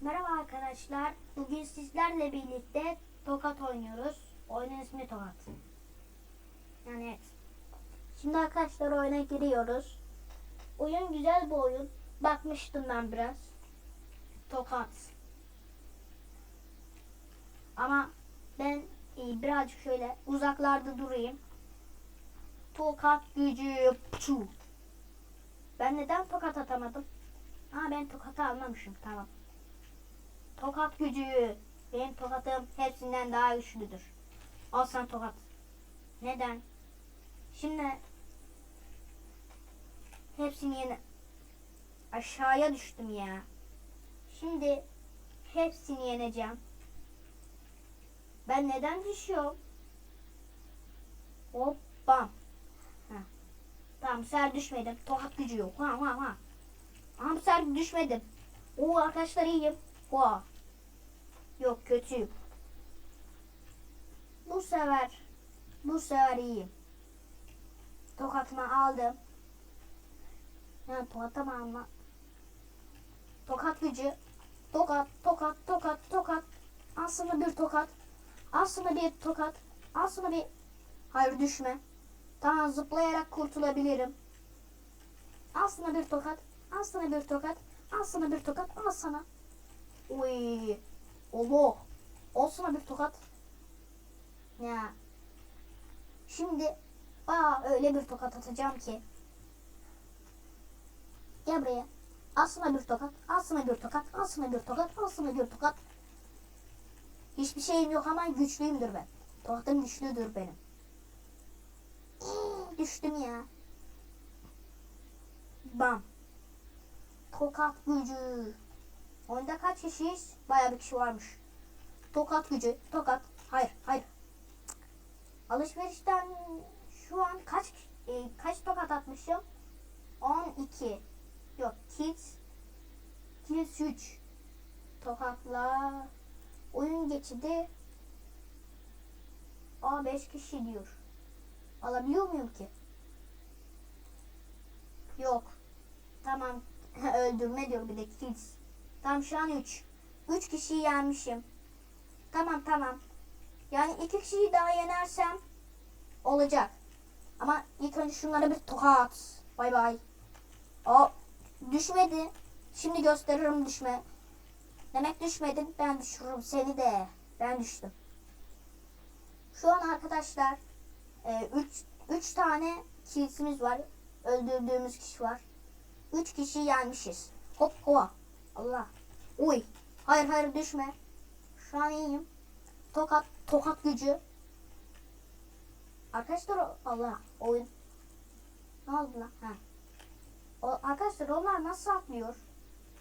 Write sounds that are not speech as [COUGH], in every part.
Merhaba arkadaşlar. Bugün sizlerle birlikte tokat oynuyoruz. Oyunun ismi tokat. Yani evet. Şimdi arkadaşlar oyuna giriyoruz. Oyun güzel bir oyun. Bakmıştım ben biraz. Tokat. Ama ben e, birazcık şöyle uzaklarda durayım. Tokat gücü. Pçu. Ben neden tokat atamadım? Ha ben tokatı almamışım. Tamam. Tokat gücü. Benim tokatım hepsinden daha güçlüdür. Al sen tokat. Neden? Şimdi hepsini yine aşağıya düştüm ya. Şimdi hepsini yeneceğim. Ben neden düşüyorum? Hop bam. Tamam ser düşmedim. Tokat gücü yok. Ha ha ha. Ama ser düşmedim. Oo arkadaşlar iyiyim. Oha. Yok kötüyüm. Bu sefer bu sefer iyiyim. Tokatımı aldım. Yani tokatımı alma. Tokat gücü. Tokat, tokat, tokat, tokat. Aslında bir tokat. Aslında bir tokat. Aslında bir... Hayır düşme. Tamam zıplayarak kurtulabilirim. Aslında bir tokat. Aslında bir tokat. Aslında bir tokat. Al sana. Uy. Allah. Olsun bir tokat. Ya. Şimdi aa öyle bir tokat atacağım ki. Gel buraya. Aslında bir tokat. Aslında bir tokat. Aslında bir tokat. Aslında bir tokat. Hiçbir şeyim yok ama güçlüyümdür ben. Tokatım güçlüdür benim. Düştüm ya. Bam. Tokat gücü. Oyunda kaç kişiyiz? Bayağı bir kişi varmış. Tokat gücü. Tokat. Hayır, hayır. Alışverişten şu an kaç e, kaç tokat atmışım? 12. Yok, kids. Kids 3. Tokatla oyun geçidi. Aa 5 kişi diyor. Alabiliyor muyum ki? Yok. Tamam. [LAUGHS] Öldürme diyor bir de kids. Tam şu an 3. 3 kişiyi yenmişim. Tamam tamam. Yani 2 kişiyi daha yenersem olacak. Ama ilk önce şunlara bir tokat. Bay bay. O düşmedi. Şimdi gösteririm düşme. Demek düşmedin. Ben düşürürüm seni de. Ben düştüm. Şu an arkadaşlar 3 3 tane kilisimiz var. Öldürdüğümüz kişi var. 3 kişi yenmişiz. Hop hova. Allah. Uy. Hayır hayır düşme. Şu an iyiyim. Tokat tokat gücü. Arkadaşlar Allah oyun. Ne oldu lan? Ha. O, arkadaşlar onlar nasıl atlıyor?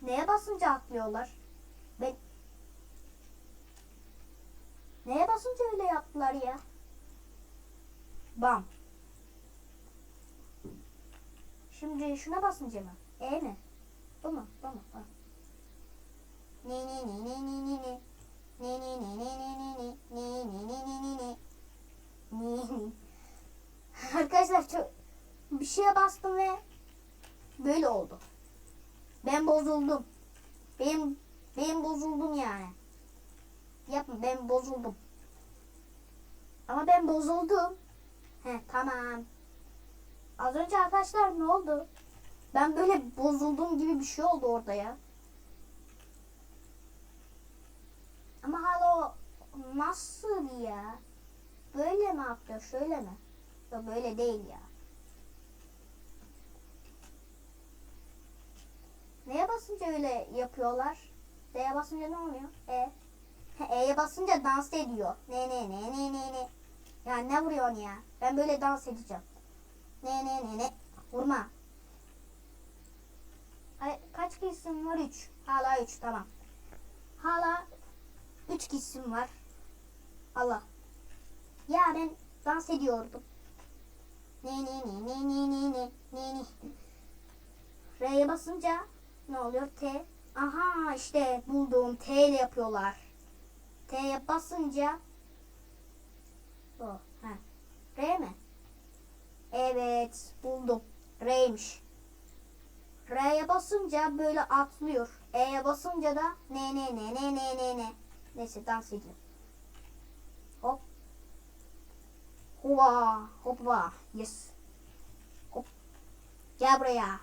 Neye basınca atlıyorlar? Ben Neye basınca öyle yaptılar ya? Bam. Şimdi şuna basınca mı? E mi? Bu mu? Bu mu? Bu. Ne Arkadaşlar çok bir şeye bastım ve böyle oldu. Ben bozuldum. Ben ben bozuldum yani. Yapma ben bozuldum. Ama ben bozuldum. He tamam. Az önce arkadaşlar ne oldu? Ben böyle bozuldum gibi bir şey oldu orada ya. Ama hala o nasıl ya? Böyle mi yapıyor? Şöyle mi? Yok böyle değil ya. Neye basınca öyle yapıyorlar? D'ye basınca ne oluyor? E. E'ye basınca dans ediyor. Ne ne ne ne ne ne. Ya ne vuruyorsun ya? Ben böyle dans edeceğim. Ne ne ne ne. Vurma. Ay, kaç kişisin var? 3. Hala 3 tamam. Hala 3 kişisim var. Allah. Ya ben dans ediyordum. Ne ne ne ne ne ne ne ne ne. R'ye basınca ne oluyor? T. Aha işte buldum. T ile yapıyorlar. T'ye basınca o. Ha. R mi? Evet buldum. R'ymiş. R'ye basınca böyle atlıyor. E'ye basınca da ne ne ne ne ne ne ne. Neyse dans ediyor. Hop. Hova. Hoppa. Yes. Hop. Gel buraya.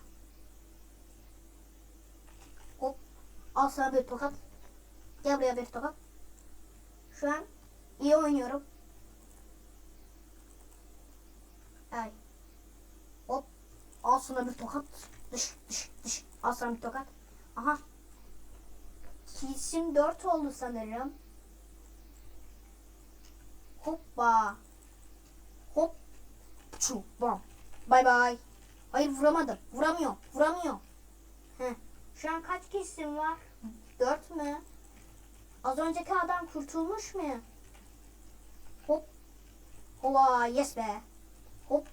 Hop. Al sana bir tokat. Gel buraya bir tokat. Şu an iyi oynuyorum. Ay. Hop. Al sana bir tokat. Dış dış dış. Al sana bir tokat. Aha. Kesim 4 oldu sanırım. Hoppa. Hop. Çu. Bam. Bay bay. Hayır vuramadım. Vuramıyor. Vuramıyor. Heh. Şu an kaç kesim var? 4 mü? Az önceki adam kurtulmuş mu? Hop. Hova yes be. Hop.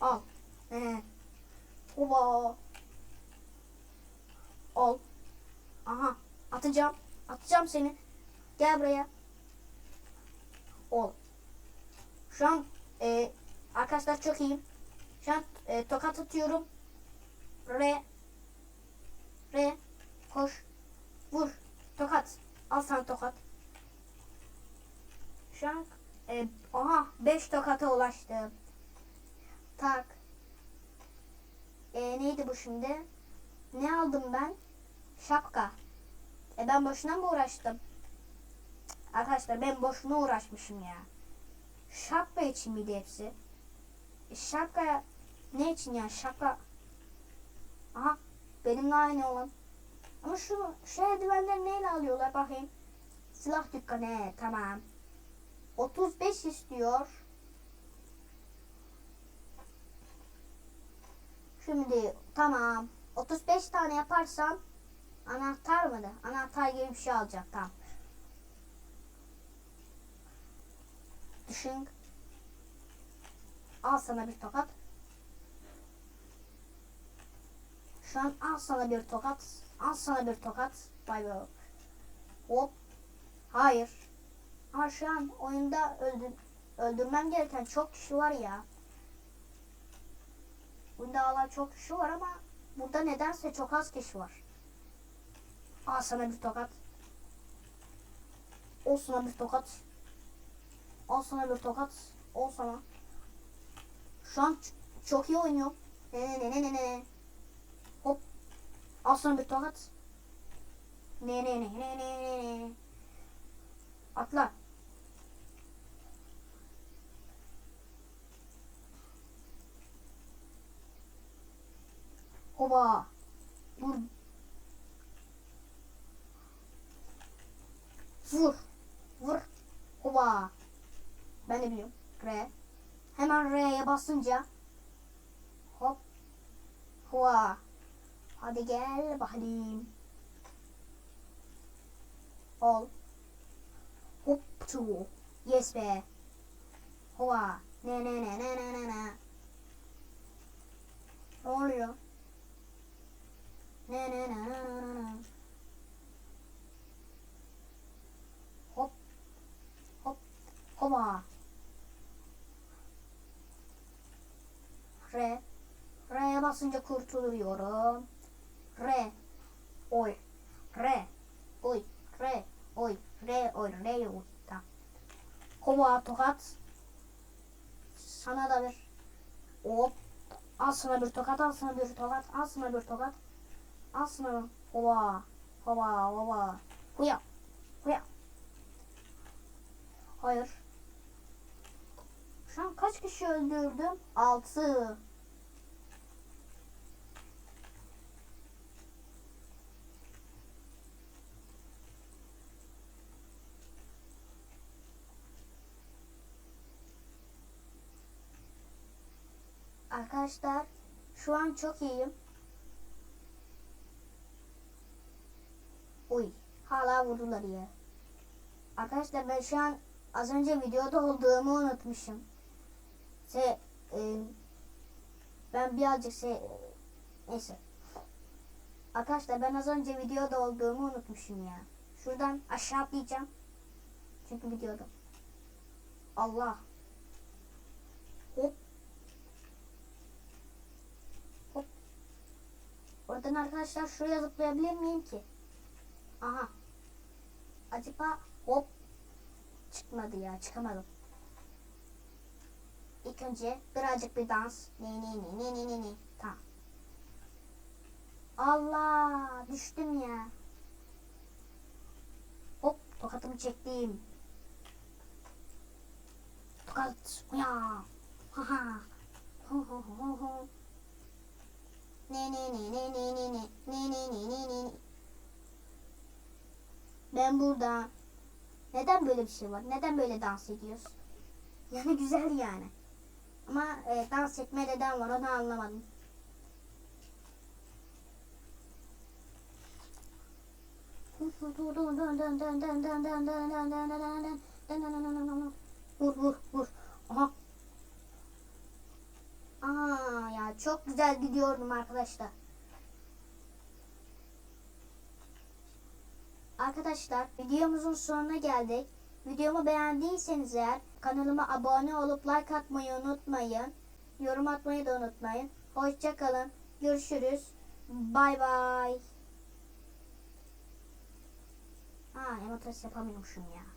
Al. Ee. Hova. Al. Aha. Atacağım. Atacağım seni. Gel buraya. Ol. Şu an e, arkadaşlar çok iyiyim. Şu an e, tokat atıyorum. Re. Re. Koş. Vur. Tokat. Al sana tokat. Şu an e, aha 5 tokata ulaştım. Tak. E, neydi bu şimdi? Ne aldım ben? Şapka. E ben boşuna mı uğraştım? Arkadaşlar ben boşuna uğraşmışım ya. Şapka için miydi hepsi? E, şapka ne için ya? Şapka. Aha benimle aynı olan. Ama şu, şu eldivenleri neyle alıyorlar bakayım. Silah dükkanı he, tamam. 35 istiyor. Şimdi tamam. 35 tane yaparsam anahtar mıydı? Anahtar gibi bir şey alacak tamam. Düşün. Al sana bir tokat. Şu an al sana bir tokat. Al sana bir tokat. Bay bay. Hop. Hayır. Ama şu an oyunda öldür, öldürmem gereken çok kişi var ya. Bunda Allah çok kişi var ama burada nedense çok az kişi var. Al sana bir tokat. Al sana bir tokat. Al sana bir tokat. Al sana. Şu an çok iyi oynuyorum. Ne ne ne ne ne ne. Hop. Al sana bir tokat. Ne ne ne ne ne ne ne. Atla. Hoba. Vur. Vur. Vur. Hoba. Ben de biliyorum. R. Hemen R'ye basınca hop. Hova. Hadi gel bakalım. Ol. Hop çu. Yes be. Hova. Ne ne ne ne ne ne ne. Ne oluyor? Ne ne ne ne ne ne. Hop. Hop. Hova. R. R'ye basınca kurtuluyorum. R. Oy. R. Oy. R. Oy. R. Oy. R. Oy. Tamam. Kova tokat. Sana da bir. Hop. Al bir tokat. Al bir tokat. Al bir tokat. Al sana. Hova. Hova. Hova. Huya. Huya. Hayır. Şu an kaç kişi öldürdüm? 6. Arkadaşlar şu an çok iyiyim. Uy hala vurdular ya. Arkadaşlar ben şu an az önce videoda olduğumu unutmuşum. Se, e, ben birazcık şey neyse. Arkadaşlar ben az önce videoda olduğumu unutmuşum ya. Şuradan aşağı atlayacağım. Çünkü videoda. Allah. Hop. Oradan arkadaşlar şuraya zıplayabilir miyim ki? Aha. Acaba hop çıkmadı ya çıkamadım. İlk önce birazcık bir dans. Ne ne ne ne ne ne ne. Tamam. Allah düştüm ya. Hop tokatımı çektim. Tokat. Ya. Ha ha. Hu hu hu hu. Ne ne ne ne ne ne ne ne ne ne ne ne. Ben burada. Neden böyle bir şey var? Neden böyle dans ediyoruz? Yani güzel yani. Ama e, dans etme neden var onu anlamadım. Vur vur vur. Aha. Aa ya çok güzel gidiyordum arkadaşlar. Arkadaşlar videomuzun sonuna geldik. Videomu beğendiyseniz eğer kanalıma abone olup like atmayı unutmayın. Yorum atmayı da unutmayın. Hoşçakalın. Görüşürüz. Bay bay. Ha emotes yapamıyormuşum ya.